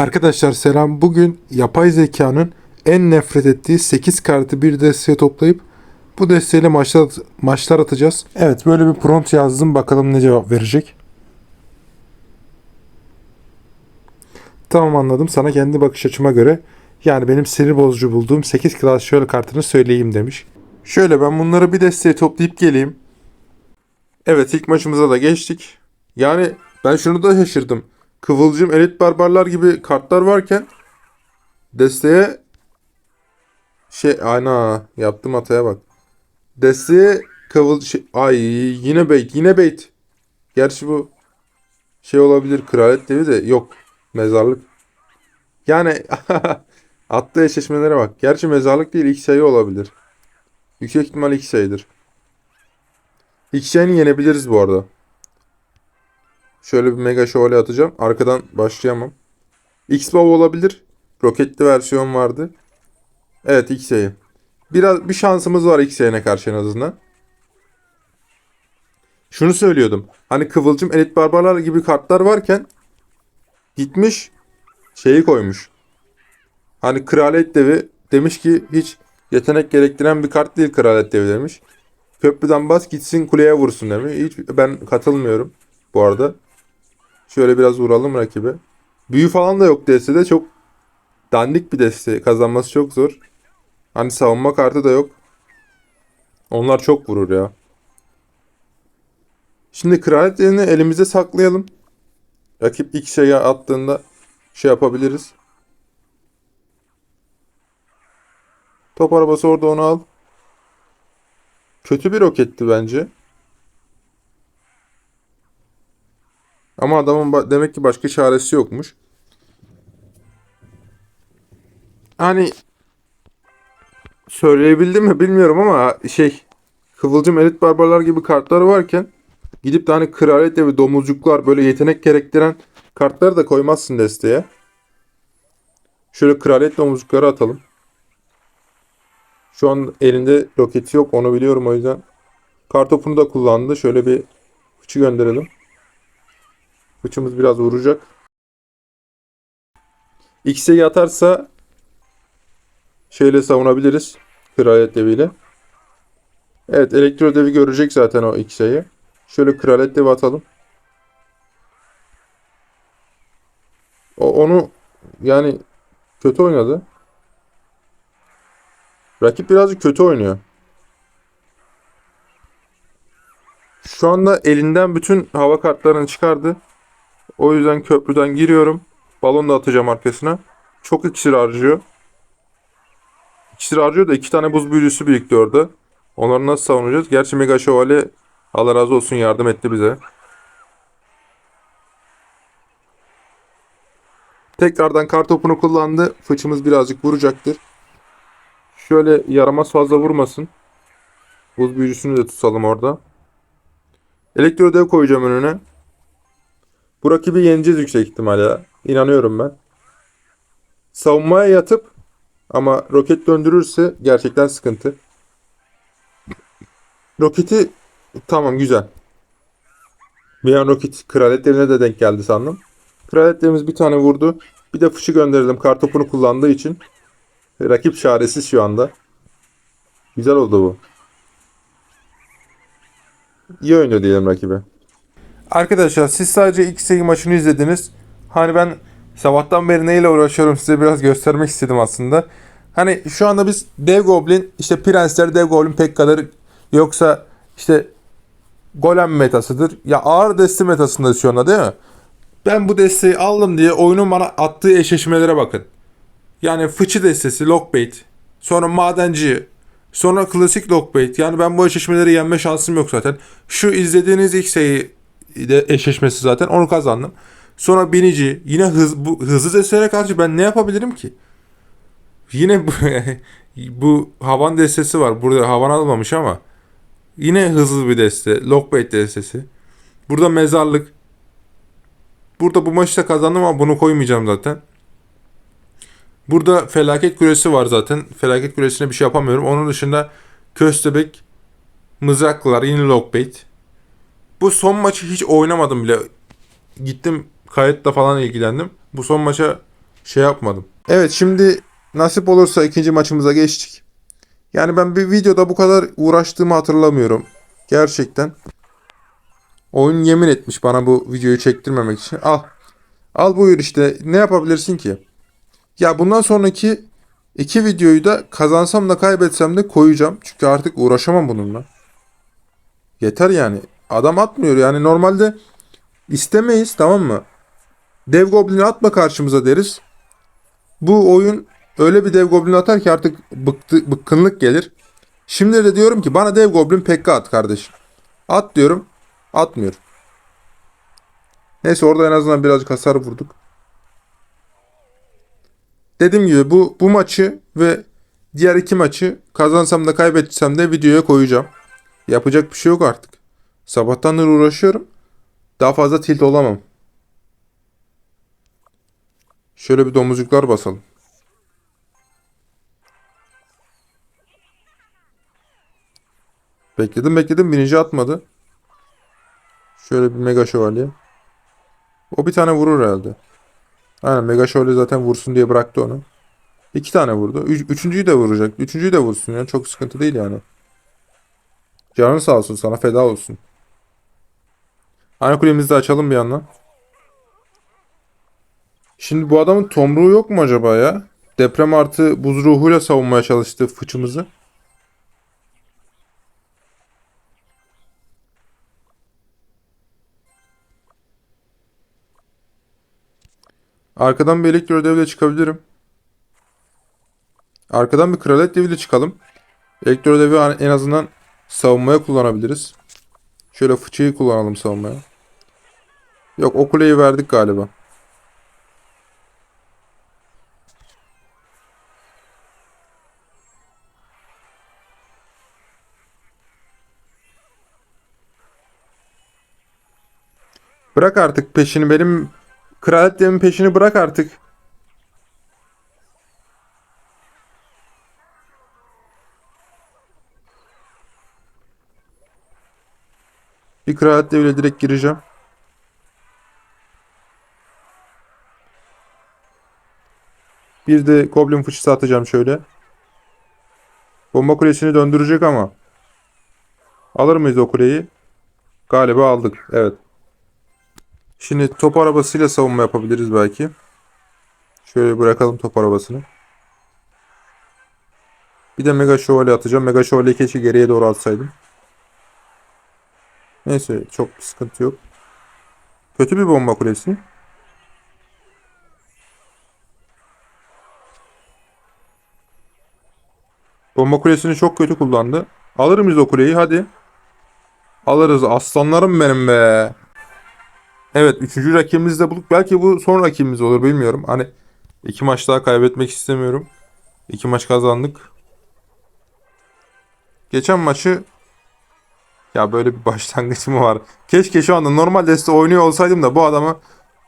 Arkadaşlar selam. Bugün yapay zekanın en nefret ettiği 8 kartı bir desteye toplayıp bu desteğiyle maçlar, maçlar atacağız. Evet böyle bir prompt yazdım. Bakalım ne cevap verecek. Tamam anladım. Sana kendi bakış açıma göre yani benim sinir bozucu bulduğum 8 klas şöyle kartını söyleyeyim demiş. Şöyle ben bunları bir desteğe toplayıp geleyim. Evet ilk maçımıza da geçtik. Yani ben şunu da şaşırdım. Kıvılcım elit barbarlar gibi kartlar varken desteğe şey ana yaptım hataya bak. Desteğe kıvıl şey, ay yine bait yine bait. Gerçi bu şey olabilir kraliyet devi de yok mezarlık. Yani attığı eşleşmelere bak. Gerçi mezarlık değil ilk sayı olabilir. Yüksek ihtimal ilk sayıdır. İlk sayını yenebiliriz bu arada. Şöyle bir mega şövalye atacağım. Arkadan başlayamam. X-Bow olabilir. Roketli versiyon vardı. Evet X-Y'yi. Biraz bir şansımız var X-Y'ne karşı en azından. Şunu söylüyordum. Hani Kıvılcım Elit Barbarlar gibi kartlar varken gitmiş şeyi koymuş. Hani Kraliyet Devi demiş ki hiç yetenek gerektiren bir kart değil Kraliyet Devi demiş. Köprüden bas gitsin kuleye vursun demiş. Hiç ben katılmıyorum bu arada. Şöyle biraz vuralım rakibe. Büyü falan da yok destede. Çok dandik bir deste. Kazanması çok zor. Hani savunma kartı da yok. Onlar çok vurur ya. Şimdi kraliyetlerini elimizde saklayalım. Rakip ilk şeye attığında şey yapabiliriz. Top arabası orada onu al. Kötü bir roketti bence. Ama adamın demek ki başka çaresi yokmuş. Hani söyleyebildim mi bilmiyorum ama şey Kıvılcım Elit Barbarlar gibi kartları varken gidip de hani Kraliyet Evi domuzcuklar böyle yetenek gerektiren kartları da koymazsın desteğe. Şöyle Kraliyet domuzcukları atalım. Şu an elinde roketi yok onu biliyorum o yüzden. Kartopunu da kullandı. Şöyle bir fıçı gönderelim. Fıçımız biraz vuracak. X'e atarsa şeyle savunabiliriz. Kraliyet deviyle. Evet elektro devi görecek zaten o X'e'yi. Şöyle kraliyet devi atalım. O, onu yani kötü oynadı. Rakip birazcık kötü oynuyor. Şu anda elinden bütün hava kartlarını çıkardı. O yüzden köprüden giriyorum. Balon da atacağım arkasına. Çok iksir harcıyor. İksir harcıyor da iki tane buz büyücüsü birikti orada. Onları nasıl savunacağız? Gerçi Mega Şövalye Allah razı olsun yardım etti bize. Tekrardan kar topunu kullandı. Fıçımız birazcık vuracaktır. Şöyle yaramaz fazla vurmasın. Buz büyücüsünü de tutalım orada. Elektro dev koyacağım önüne. Bu rakibi yeneceğiz yüksek ihtimalle. İnanıyorum ben. Savunmaya yatıp ama roket döndürürse gerçekten sıkıntı. Roketi tamam güzel. Bir an roket kraletlerine de denk geldi sandım. Kraletlerimiz bir tane vurdu. Bir de fıçı gönderelim kartopunu kullandığı için. Rakip çaresiz şu anda. Güzel oldu bu. İyi oynuyor diyelim rakibe. Arkadaşlar siz sadece ilk seri maçını izlediniz. Hani ben sabahtan beri neyle uğraşıyorum size biraz göstermek istedim aslında. Hani şu anda biz Dev Goblin, işte Prensler, Dev Goblin pek kadar yoksa işte Golem metasıdır. Ya ağır deste metasında şu anda değil mi? Ben bu desteği aldım diye oyunun bana attığı eşleşmelere bakın. Yani fıçı destesi, Lockbait. Sonra madenci. Sonra klasik Lockbait. Yani ben bu eşleşmeleri yenme şansım yok zaten. Şu izlediğiniz ilk sayı de eşleşmesi zaten onu kazandım. Sonra binici. Yine hız, bu, hızlı destelere karşı ben ne yapabilirim ki? Yine bu, bu havan destesi var. Burada havan almamış ama. Yine hızlı bir deste. Lockbait destesi. Burada mezarlık. Burada bu maçı da kazandım ama bunu koymayacağım zaten. Burada felaket küresi var zaten. Felaket küresine bir şey yapamıyorum. Onun dışında köstebek, mızraklılar, yine lockbait. Bu son maçı hiç oynamadım bile. Gittim kayıtla falan ilgilendim. Bu son maça şey yapmadım. Evet şimdi nasip olursa ikinci maçımıza geçtik. Yani ben bir videoda bu kadar uğraştığımı hatırlamıyorum. Gerçekten. Oyun yemin etmiş bana bu videoyu çektirmemek için. Al. Al buyur işte. Ne yapabilirsin ki? Ya bundan sonraki iki videoyu da kazansam da kaybetsem de koyacağım. Çünkü artık uğraşamam bununla. Yeter yani. Adam atmıyor yani normalde istemeyiz tamam mı? Dev Goblin'i atma karşımıza deriz. Bu oyun öyle bir Dev Goblin atar ki artık bıktı, bıkkınlık gelir. Şimdi de diyorum ki bana Dev Goblin Pekka at kardeşim. At diyorum. Atmıyor. Neyse orada en azından birazcık hasar vurduk. Dediğim gibi bu bu maçı ve diğer iki maçı kazansam da kaybetsem de videoya koyacağım. Yapacak bir şey yok artık. Sabahtandır uğraşıyorum. Daha fazla tilt olamam. Şöyle bir domuzcuklar basalım. Bekledim bekledim birinci atmadı. Şöyle bir mega şövalye. O bir tane vurur herhalde. Aynen mega şövalye zaten vursun diye bıraktı onu. İki tane vurdu. Üç, üçüncüyü de vuracak. Üçüncüyü de vursun ya. Çok sıkıntı değil yani. Canın sağ olsun sana feda olsun. Aynı kulemizi de açalım bir yandan. Şimdi bu adamın tomruğu yok mu acaba ya? Deprem artı buz ruhuyla savunmaya çalıştı fıçımızı. Arkadan bir elektro devle çıkabilirim. Arkadan bir kralet deviyle çıkalım. Elektro devi en azından savunmaya kullanabiliriz. Şöyle fıçıyı kullanalım savunmaya. Yok o kuleyi verdik galiba. Bırak artık peşini benim kraliyet devimin peşini bırak artık. Bir kraliyet deviyle direkt gireceğim. Bir de Goblin fıçısı atacağım şöyle. Bomba kulesini döndürecek ama. Alır mıyız o kuleyi? Galiba aldık. Evet. Şimdi top arabasıyla savunma yapabiliriz belki. Şöyle bırakalım top arabasını. Bir de Mega Şövalye atacağım. Mega Şövalyeyi keşke geriye doğru atsaydım. Neyse çok bir sıkıntı yok. Kötü bir bomba kulesi. Bomba kulesini çok kötü kullandı. Alır mıyız o kuleyi? Hadi. Alırız. Aslanlarım benim be. Evet. Üçüncü rakibimizi de bulduk. Belki bu son rakibimiz olur. Bilmiyorum. Hani iki maç daha kaybetmek istemiyorum. İki maç kazandık. Geçen maçı ya böyle bir başlangıç mı var? Keşke şu anda normal deste oynuyor olsaydım da bu adama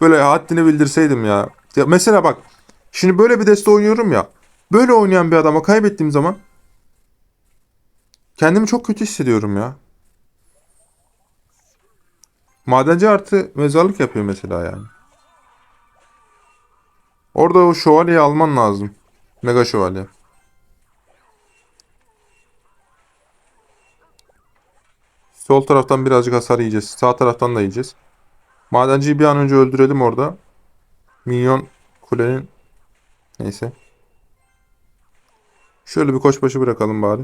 böyle haddini bildirseydim ya. ya mesela bak. Şimdi böyle bir deste oynuyorum ya. Böyle oynayan bir adama kaybettiğim zaman kendimi çok kötü hissediyorum ya. Madenci artı mezarlık yapıyor mesela yani. Orada o şövalyeyi alman lazım. Mega şövalye. Sol taraftan birazcık hasar yiyeceğiz. Sağ taraftan da yiyeceğiz. Madenciyi bir an önce öldürelim orada. Minyon kulenin neyse. Şöyle bir koçbaşı bırakalım bari.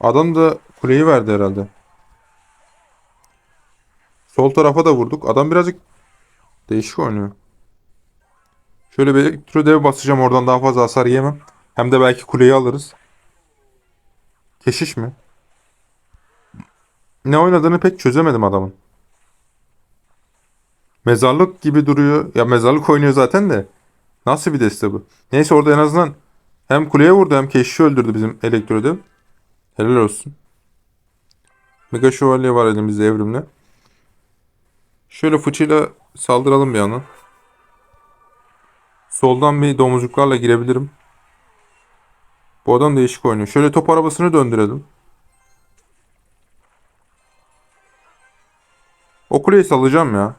Adam da kuleyi verdi herhalde. Sol tarafa da vurduk. Adam birazcık değişik oynuyor. Şöyle bir elektro dev basacağım oradan daha fazla hasar yemem. Hem de belki kuleyi alırız. Keşiş mi? Ne oynadığını pek çözemedim adamın. Mezarlık gibi duruyor. Ya mezarlık oynuyor zaten de. Nasıl bir deste bu? Neyse orada en azından hem kuleye vurdu hem keşişi öldürdü bizim elektrodu. Helal olsun. Mega şövalye var elimizde evrimle. Şöyle fıçıyla saldıralım bir yana. Soldan bir domuzcuklarla girebilirim. Bu adam değişik oynuyor. Şöyle top arabasını döndürelim. O kuleyi salacağım ya.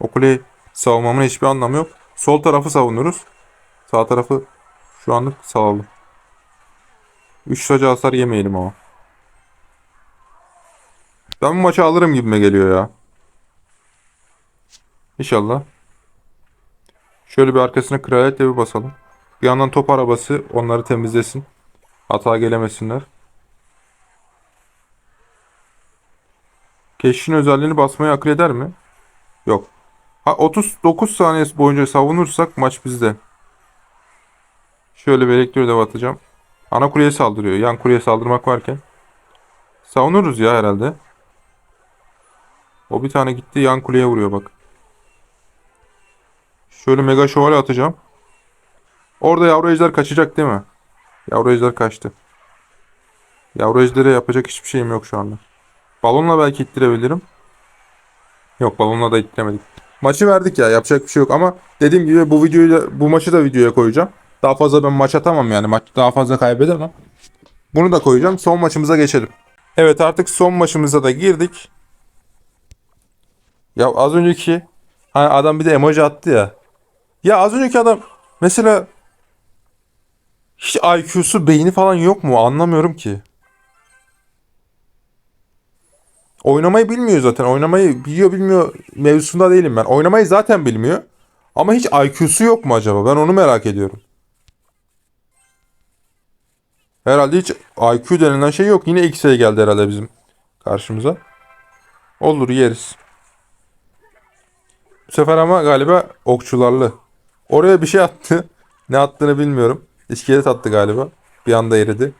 O kuleyi savunmamın hiçbir anlamı yok. Sol tarafı savunuruz. Sağ tarafı şu anlık salalım. 3 sacı hasar yemeyelim ama. Ben bu maçı alırım gibime geliyor ya. İnşallah. Şöyle bir arkasına kraliyet devi basalım. Bir yandan top arabası onları temizlesin. Hata gelemesinler. Keşfin özelliğini basmayı akıl eder mi? Yok. Ha 39 saniye boyunca savunursak maç bizde. Şöyle bir elektro dev atacağım. Ana kuleye saldırıyor. Yan kuleye saldırmak varken. Savunuruz ya herhalde. O bir tane gitti yan kuleye vuruyor bak. Şöyle mega şövalye atacağım. Orada yavru ejder kaçacak değil mi? Yavru ejder kaçtı. Yavru ejdere yapacak hiçbir şeyim yok şu anda. Balonla belki ittirebilirim. Yok balonla da ittiremedik. Maçı verdik ya yapacak bir şey yok ama dediğim gibi bu videoyu da, bu maçı da videoya koyacağım. Daha fazla ben maç atamam yani. Maç daha fazla kaybedemem. Bunu da koyacağım. Son maçımıza geçelim. Evet artık son maçımıza da girdik. Ya az önceki hani adam bir de emoji attı ya. Ya az önceki adam mesela hiç IQ'su beyni falan yok mu? Anlamıyorum ki. Oynamayı bilmiyor zaten. Oynamayı biliyor bilmiyor mevzusunda değilim ben. Oynamayı zaten bilmiyor. Ama hiç IQ'su yok mu acaba? Ben onu merak ediyorum. Herhalde hiç IQ denilen şey yok. Yine X'e geldi herhalde bizim karşımıza. Olur yeriz. Bu sefer ama galiba okçularlı. Oraya bir şey attı. Ne attığını bilmiyorum. İskelet attı galiba. Bir anda eridi.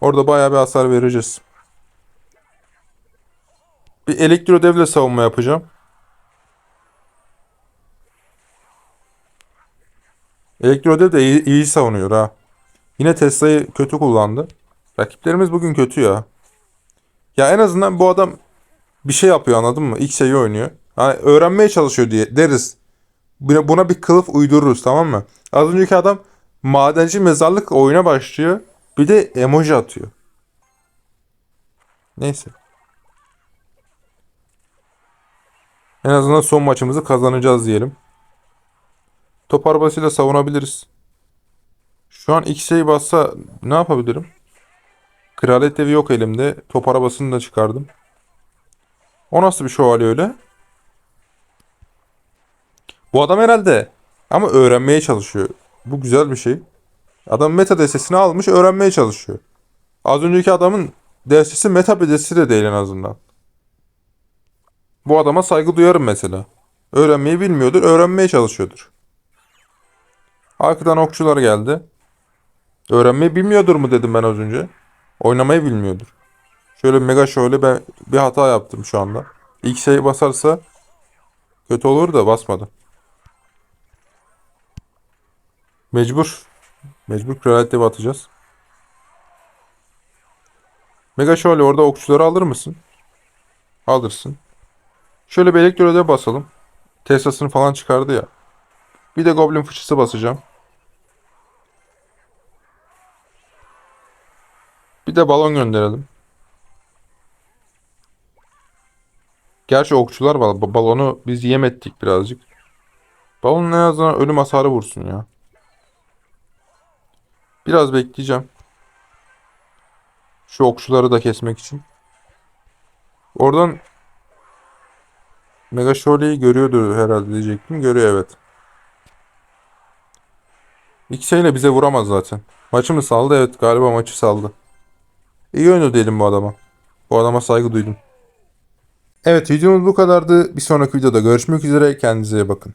Orada bayağı bir hasar vereceğiz. Bir elektro devle savunma yapacağım. Elektro dev de iyi, iyi savunuyor ha. Yine Tesla'yı kötü kullandı. Rakiplerimiz bugün kötü ya. Ya en azından bu adam bir şey yapıyor anladın mı? İlk şeyi oynuyor. Hani öğrenmeye çalışıyor diye deriz. Buna, buna bir kılıf uydururuz tamam mı? Az önceki adam madenci mezarlık oyuna başlıyor. Bir de emoji atıyor. Neyse. En azından son maçımızı kazanacağız diyelim. Top arabasıyla savunabiliriz. Şu an X şey bassa ne yapabilirim? Kraliyet evi yok elimde. Top arabasını da çıkardım. O nasıl bir şövalye öyle? Bu adam herhalde ama öğrenmeye çalışıyor. Bu güzel bir şey. Adam meta destesini almış öğrenmeye çalışıyor. Az önceki adamın destesi meta bir destesi de değil en azından. Bu adama saygı duyarım mesela. Öğrenmeyi bilmiyordur, öğrenmeye çalışıyordur. Arkadan okçular geldi. Öğrenmeyi bilmiyordur mu dedim ben az önce. Oynamayı bilmiyordur. Şöyle mega şöyle ben bir hata yaptım şu anda. İlk şeyi basarsa kötü olur da basmadı. Mecbur. Mecbur kraliyet devi atacağız. Mega şöyle orada okçuları alır mısın? Alırsın. Şöyle bir elektroda basalım. Tesla'sını falan çıkardı ya. Bir de Goblin fıçısı basacağım. Bir de balon gönderelim. Gerçi okçular var. Ba- Balonu biz yem ettik birazcık. Balon en azından ölüm hasarı vursun ya. Biraz bekleyeceğim. Şu okçuları da kesmek için. Oradan Mega Shorty'yi görüyordu herhalde diyecektim. Görüyor evet. İki şeyle bize vuramaz zaten. Maçı mı saldı? Evet galiba maçı saldı. İyi oynadı diyelim bu adama. Bu adama saygı duydum. Evet videomuz bu kadardı. Bir sonraki videoda görüşmek üzere. Kendinize iyi bakın.